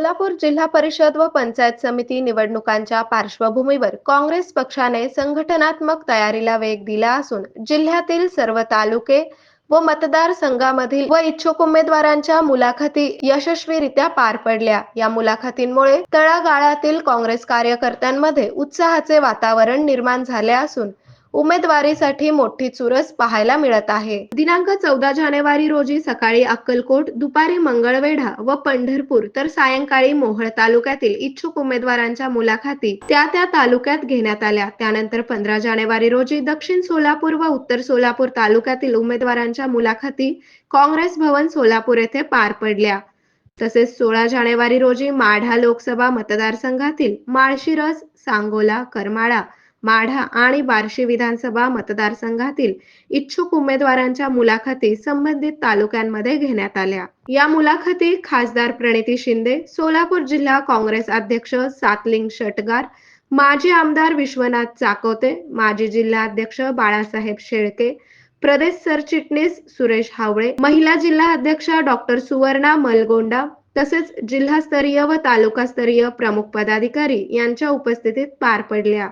सोलापूर जिल्हा परिषद व पंचायत समिती निवडणुकांच्या पार्श्वभूमीवर काँग्रेस पक्षाने संघटनात्मक तयारीला वेग दिला असून जिल्ह्यातील सर्व तालुके व मतदारसंघामधील व इच्छुक उमेदवारांच्या मुलाखती यशस्वीरित्या पार पडल्या. या मुलाखतींमुळे तळागाळातील काँग्रेस कार्यकर्त्यांमध्ये उत्साहाचे वातावरण निर्माण झाले असून उमेदवारीसाठी मोठी चुरस पाहायला मिळत आहे. दिनांक चौदा जानेवारी रोजी सकाळी अक्कलकोट दुपारी मंगळवेढा व पंढरपूर तर सायंकाळी मोहळ तालुक्यातील इच्छुक उमेदवारांच्या मुलाखती त्या त्या तालुक्यात घेण्यात आल्या. त्यानंतर पंधरा जानेवारी रोजी दक्षिण सोलापूर व उत्तर सोलापूर तालुक्यातील उमेदवारांच्या मुलाखती काँग्रेस भवन सोलापूर येथे पार पडल्या. तसेच सोळा जानेवारी रोजी माढा लोकसभा मतदारसंघातील माळशिरस सांगोला करमाळा माढा आणि बार्शी विधानसभा मतदारसंघातील इच्छुक उमेदवारांच्या मुलाखती संबंधित तालुक्यांमध्ये घेण्यात आल्या. या मुलाखती खासदार प्रणिती शिंदे सोलापूर जिल्हा काँग्रेस अध्यक्ष सातलिंग शटगार माजी आमदार विश्वनाथ चाकोते माजी जिल्हाध्यक्ष बाळासाहेब शेळके प्रदेश सरचिटणीस सुरेश हावळे महिला जिल्हा अध्यक्षा डॉक्टर सुवर्णा मलगोंडा तसेच जिल्हास्तरीय व तालुकास्तरीय प्रमुख पदाधिकारी यांच्या उपस्थितीत पार पडल्या.